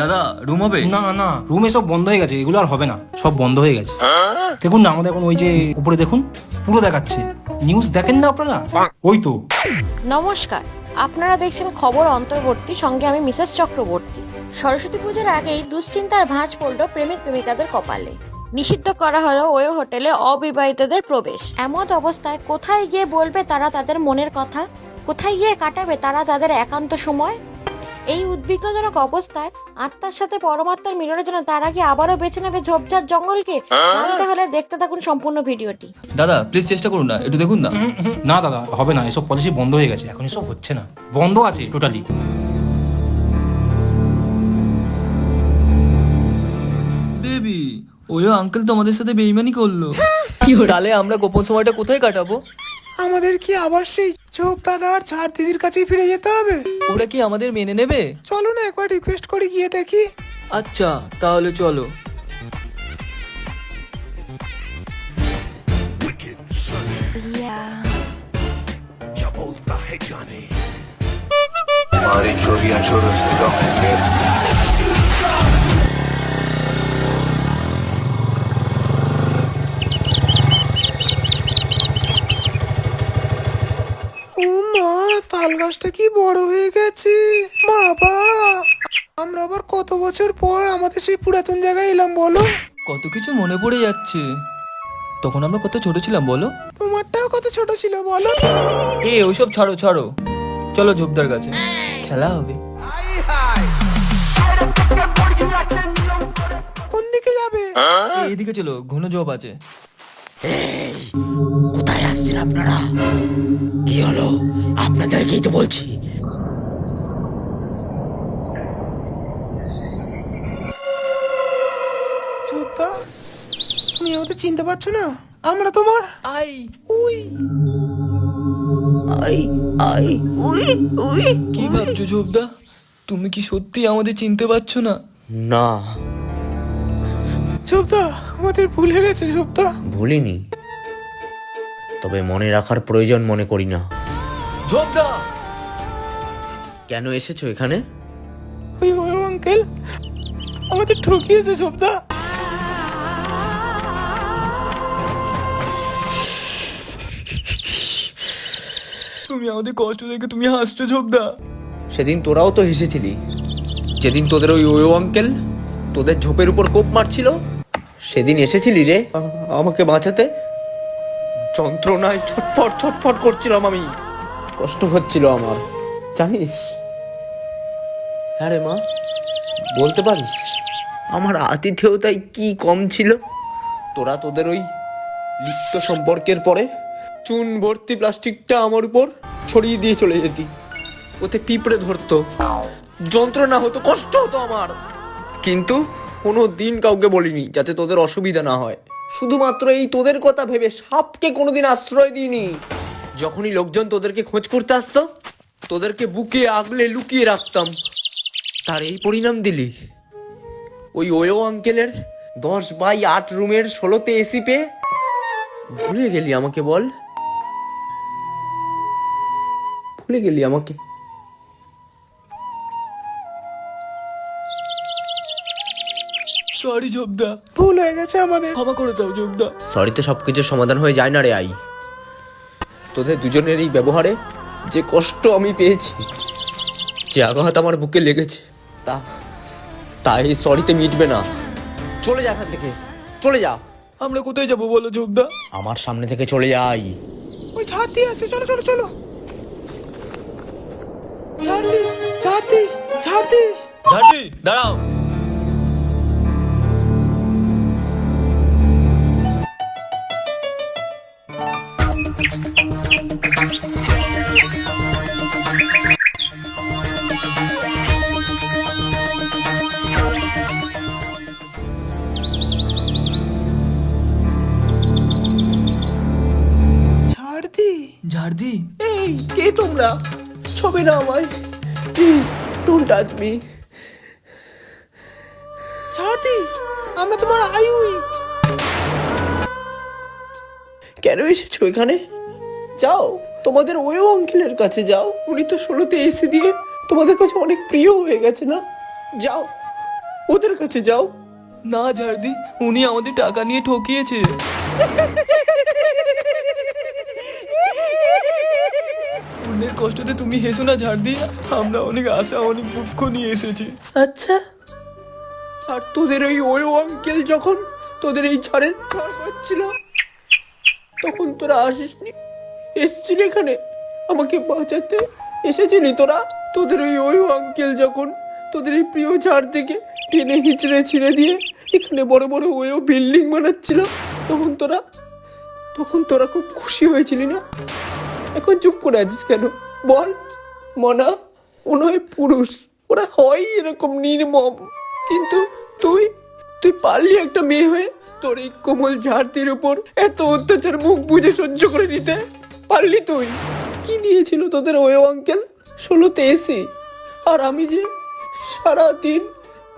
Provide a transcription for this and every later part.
দাদা রুম হবে? না না রুমে সব বন্ধ হয়ে গেছে এগুলো আর হবে না সব বন্ধ হয়ে গেছে। দেখুন না আমাদের এখন ওই যে উপরে দেখুন পুরো দেখাচ্ছে। নিউজ দেখেন না আপনারা? ওই তো। নমস্কার আপনারা দেখছেন খবর অন্তর্বর্তী সঙ্গে আমি মিসেস চক্রবর্তী। সরস্বতী পুজোর আগেই দুশ্চিন্তার ভাঁজ পড়ল প্রেমিক প্রেমিকাদের কপালে। নিষিদ্ধ করা হলো ওই হোটেলে অবিবাহিতদের প্রবেশ। এমত অবস্থায় কোথায় গিয়ে বলবে তারা তাদের মনের কথা? কোথায় গিয়ে কাটাবে তারা তাদের একান্ত সময়? এই উদ্বিগ্নজনক অবস্থায় আত্মার সাথে পরমাত্মার মিলনের জন্য তারা কি আবারও বেছে নেবে ঝোপঝাড় জঙ্গলকে? জানতে হলে দেখতে থাকুন সম্পূর্ণ ভিডিওটি। দাদা প্লিজ চেষ্টা করুন না একটু দেখুন না। না দাদা হবে না এসব পলিসি বন্ধ হয়ে গেছে এখন এসব হচ্ছে না। বন্ধ আছে টোটালি ওই আঙ্কেল তো আমাদের সাথে বেইমানি করলো তাহলে আমরা গোপন সময়টা কোথায় কাটাবো আমাদের কি আবার সেই চোখ দাদা আর ঝাড় দিদির কাছেই ফিরে যেতে হবে ওরা কি আমাদের মেনে নেবে চলো না একবার রিকোয়েস্ট করে গিয়ে দেখি আচ্ছা তাহলে চলো हमारी छोरियां छोरों से कम है ও মা তাল গাছটা কি বড় হয়ে গেছে? বাবা আমরা আবার কত বছর পর আমাদের সেই পুরাতন জায়গায় এলাম বলো? কত কিছু মনে পড়ে যাচ্ছে। তখন আমরা কত ছোট ছিলাম বলো? তোমারটাও কত ছোট ছিল বলো? এ ওইসব ছাড়ো ছাড়ো। চলো ঝোপদার কাছে। খেলা হবে। কোন দিকে যাবে? এই, এইদিকে চলো ঘন জব আছে। আসছেন আপনারা? কি হলো? আপনাদেরকেই তো বলছি। তুমি আমাদের চিনতে পারছ না? আমরা তোমার? I. We. I I we we কি ভাবছ তুমি কি সত্যি আমাদের চিনতে পারছ না? না। চোদ্দা আমাদের ভুলে গেছে চোদ্দা ভুলিনি। তবে মনে রাখার প্রয়োজন মনে করি না। ঝোপদা কেন এসেছ এখানে? আঙ্কেল আমাদের ঠকিয়েছে চোদ্দা তুমি আমাদের কষ্ট দেখে তুমি হাসছো ঝোপদা সেদিন তোরাও তো হেসেছিলি। যেদিন তোদের ওই ওয়ো আঙ্কেল তোদের ঝোপের উপর কোপ মারছিল সেদিন এসেছিলি রে আমাকে বাঁচাতে? যন্ত্রণায় ছটফট ছটফট করছিলাম আমি। কষ্ট হচ্ছিল আমার জানিস? হ্যাঁ রে মা বলতে পারিস? আমার আতিথেয়তায় কি কম ছিল? তোরা তোদের ওই লিপ্ত সম্পর্কের পরে চুন ভর্তি প্লাস্টিকটা আমার উপর ছড়িয়ে দিয়ে চলে যেতি। ওতে পিঁপড়ে ধরতো যন্ত্রণা হতো কষ্ট হতো আমার। কিন্তু? কোনো দিন কাউকে বলিনি যাতে তোদের অসুবিধা না হয়। শুধুমাত্র এই তোদের কথা ভেবে সাপকে কোনোদিন আশ্রয় দিইনি। যখনই লোকজন তোদেরকে খোঁজ করতে আসতো, তোদেরকে বুকে আগলে লুকিয়ে রাখতাম। তার এই পরিণাম দিলি। ওই ওয়ো আঙ্কেলের দশ বাই আট রুমের ষোলোতে এসি পেয়ে ভুলে গেলি আমাকে বল। ভুলে গেলি আমাকে। সরি ঝোপদা ভুল হয়ে গেছে আমাদের। ক্ষমা করে দাও ঝোপদা সরিতে সব কিছুর সমাধান হয়ে যায় না রে আই। তোদের দুজনের এই ব্যবহারে যে কষ্ট আমি পেয়েছি যে আঘাত আমার বুকে লেগেছে তা তা এই সরিতে মিটবে না। চলে যা এখান থেকে। চলে যা। আমরা কোথায় যাব বলো ঝোপদা আমার সামনে থেকে চলে যাই ওই দিয়ে আসছে চলো চলো চলো। দি ঝাড় দি ঝাড়ি দাঁড়াও। ঝাড় দি এই কে তোমরা? ছবে না আমায়। প্লিজ ডোন্ট টাচ মি ঝাড় দি আমরা তোমার আয়ুই। কেন এসেছ এখানে? যাও তোমাদের ওয়েও আঙ্কেলের কাছে যাও। উনি তো ষোলোতে এসে দিয়ে তোমাদের কাছে অনেক প্রিয় হয়ে গেছে না? যাও ওদের কাছে যাও। না ঝাড়দি উনি আমাদের টাকা নিয়ে ঠকিয়েছে। অন্যের কষ্টতে তুমি হেসো না ঝাড়দি আমরা অনেক আশা অনেক দুঃখ নিয়ে এসেছি। আচ্ছা। আর তোদের ওই ওয়ো আঙ্কেল যখন তোদের এই ঝড়ের ঝড় হচ্ছিল তখন তোরা আসিসনি। এসছিলি এখানে? আমাকে বাঁচাতে এসেছিলি তোরা? তোদের ওই ওয়ো আঙ্কেল যখন তোদের এই প্রিয় ঝাড় থেকে টেনে হিচড়ে ছিঁড়ে দিয়ে এখানে বড় বড় ওয়ো বিল্ডিং বানাচ্ছিল, তখন তোরা তখন তোরা খুব খুশি হয়েছিলি না? এখন চুপ করে আছিস কেন? বল। মনা, ও নয় পুরুষ, ওরা হয় এরকম নির্মম। কিন্তু তুই তুই পারলি একটা মেয়ে হয়ে তোর এই কোমল ঝাড়তির উপর এত অত্যাচার মুখ বুঝে সহ্য করে নিতে। পারলি তুই? কি দিয়েছিল তোদের ওই আঙ্কেল? ষোলোতে এসে। আর আমি যে সারাদিন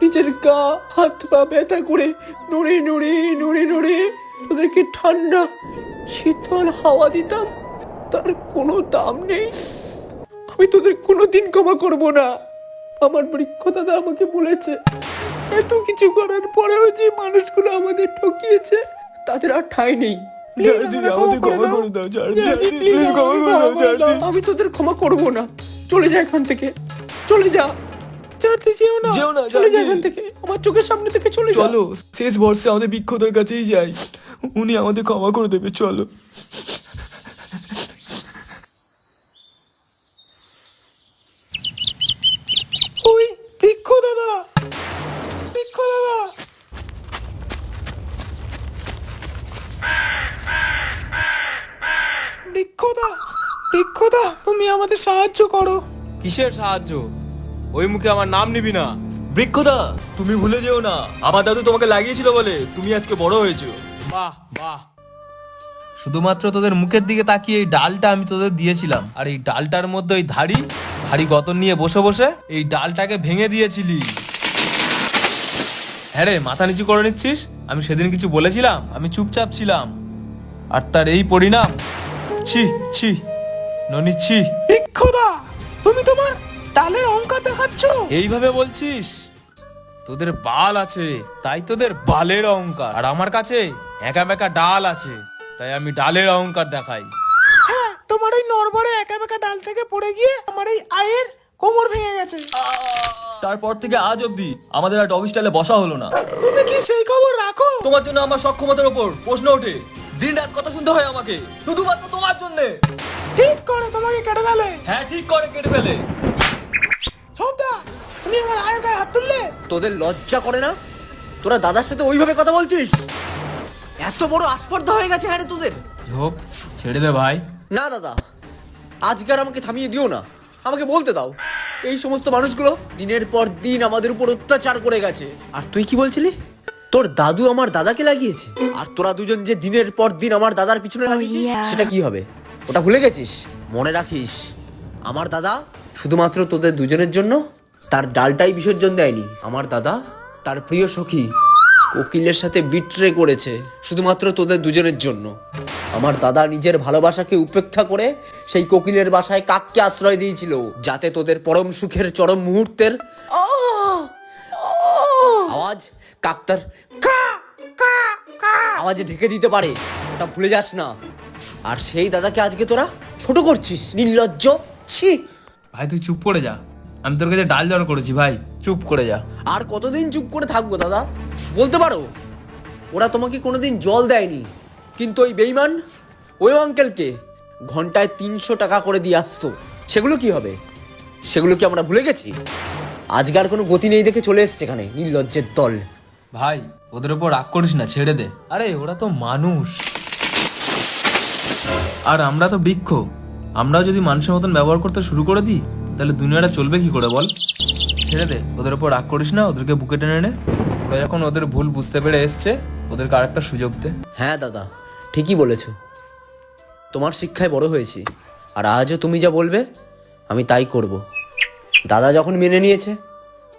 নিজের গা, হাত, পা ব্যথা করে নড়ে নড়ে নড়ে নড়ে তোদেরকে ঠান্ডা, শীতল হাওয়া দিতাম, তার কোনো দাম নেই। আমি তোদের কোনো দিন ক্ষমা করব না। আমার বৃক্ষ দাদা আমাকে বলেছে এত কিছু করার পরেও যে মানুষগুলো আমাদের ঠকিয়েছে তাদের আর ঠাঁই নেই। আমি তোদের ক্ষমা করব না। চলে যা এখান থেকে। চলে যা। ছাড়তে যেও না। যেও না চলে যা এখান থেকে। আমার চোখের সামনে থেকে চলে যা। চলো শেষ বর্ষে আমাদের বিক্ষতার কাছেই যাই। উনি আমাদের ক্ষমা করে দেবে চলো ওই বৃক্ষ দাদা বৃক্ষ দাদা বৃক্ষদা বৃক্ষদা তুমি আমাদের সাহায্য করো কিসের সাহায্য? ওই মুখে আমার নাম নিবি না। বৃক্ষদা তুমি ভুলে যেও না। আমার দাদু তোমাকে লাগিয়েছিল বলে তুমি আজকে বড় হয়েছো। বাহ বাহ। শুধুমাত্র তোদের মুখের দিকে তাকিয়ে এই ডালটা আমি তোদের দিয়েছিলাম। আর এই ডালটার মধ্যে ওই ধাড়ি ভারী গতন নিয়ে বসে বসে এই ডালটাকে ভেঙে দিয়েছিলি। হ্যাঁ রে মাথা নিচু করে নিচ্ছিস? আমি সেদিন কিছু বলেছিলাম আমি চুপচাপ ছিলাম। আর তার এই পরিণাম ছি ছি ননি ছি। বৃক্ষদা! তুমি তোমার ডালের অহংকার দেখাচ্ছ? এইভাবে বলছিস? তোদের বাল আছে তাই তোদের বালের অহংকার। আর আমার কাছে একা বেকা ডাল আছে তাই আমি ডালের অহংকার দেখাই। হ্যাঁ তোমার ওই নরবরে একা বেকা ডাল থেকে পড়ে গিয়ে আমার এই আয়ের কোমর ভেঙে গেছে। তারপর থেকে আজ অবধি আমাদের আর ডগ স্টাইলে বসা হলো না। তুমি কি সেই খবর রাখো? তোমার জন্য আমার সক্ষমতার উপর প্রশ্ন ওঠে। দিন রাত কথা শুনতে হয় আমাকে শুধুমাত্র তোমার জন্য। ঠিক করে তোমাকে কেটে ফেলে। হ্যাঁ ঠিক করে কেটে ফেলে। ছোটদা তুমি আমার আয়ের গায়ে হাত তুললে? তোদের লজ্জা করে না? তোরা দাদার সাথে ওইভাবে কথা বলছিস? এত বড় আস্পর্ধা হয়ে গেছে হ্যাঁ রে তোদের। ঝোপ ছেড়ে দে ভাই। না দাদা আজকে আর আমাকে থামিয়ে দিও না। আমাকে বলতে দাও এই সমস্ত মানুষগুলো দিনের পর দিন আমাদের উপর অত্যাচার করে গেছে। আর তুই কি বলছিলি? তোর দাদু আমার দাদাকে লাগিয়েছে। আর তোরা দুজন যে দিনের পর দিন আমার দাদার পিছনে লাগিয়েছিস সেটা কি হবে? ওটা ভুলে গেছিস? মনে রাখিস, আমার দাদা শুধুমাত্র তোদের দুজনের জন্য তার ডালটাই বিসর্জন দেয়নি। আমার দাদা তার প্রিয় সখী কোকিলের সাথে বিট্রে করেছে শুধুমাত্র তোদের দুজনের জন্য। আমার দাদা নিজের ভালোবাসাকে উপেক্ষা করে সেই কোকিলের বাসায় কাককে আশ্রয় দিয়েছিল, যাতে তোদের পরম সুখের চরম মুহূর্তের আওয়াজ কাকতার আওয়াজে ঢেকে দিতে পারে। ওটা ভুলে যাস না। আর সেই দাদাকে আজকে তোরা ছোট করছিস নির্লজ্জ। ছি। ভাই তুই চুপ করে যা। আমি তোর কাছে ডাল জড় করেছি ভাই। চুপ করে যা। আর কতদিন চুপ করে থাকব দাদা? বলতে পারো ওরা তোমাকে কোনোদিন জল দেয়নি। কিন্তু ওই বেইমান ওই আঙ্কেলকে ঘন্টায় তিনশো টাকা করে দিয়ে আসতো। সেগুলো কি হবে? সেগুলো কি আমরা ভুলে গেছি? আজকে আর কোনো গতি নেই দেখে চলে এসছে এখানে নির্লজ্জের দল। ভাই ওদের উপর রাগ করিস না ছেড়ে দে। আরে ওরা তো মানুষ। আর আমরা তো বৃক্ষ। আমরাও যদি মানুষের মতন ব্যবহার করতে শুরু করে দিই তাহলে দুনিয়াটা চলবে কি করে বল? ছেড়ে দে ওদের ওপর রাগ করিস না ওদেরকে বুকে টেনে নে। ওরা যখন ওদের ভুল বুঝতে পেরে এসছে ওদেরকে আরেকটা সুযোগ দে। হ্যাঁ দাদা ঠিকই বলেছ। তোমার শিক্ষায় বড় হয়েছি আর আজও তুমি যা বলবে আমি তাই করব। দাদা যখন মেনে নিয়েছে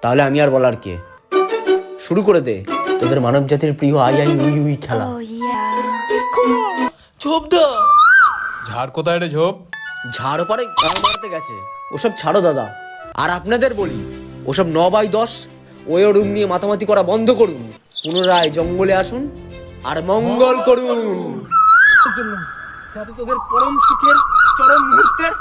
তাহলে আমি আর বলার কে? শুরু করে দে তোদের মানব জাতির প্রিয় আই আই উই উই খেলা। ঝোপদা! ঝাড় কোথায় রে ঝোপ? ঝাড় পরে গান মারতে গেছে। ওসব ছাড়ো দাদা। আর আপনাদের বলি ওসব ন বাই দশ ওই রুম নিয়ে মাতামাতি করা বন্ধ করুন। পুনরায় জঙ্গলে আসুন আর মঙ্গল করুন। যাতে তোদের পরম সুখের চরম মুহূর্তের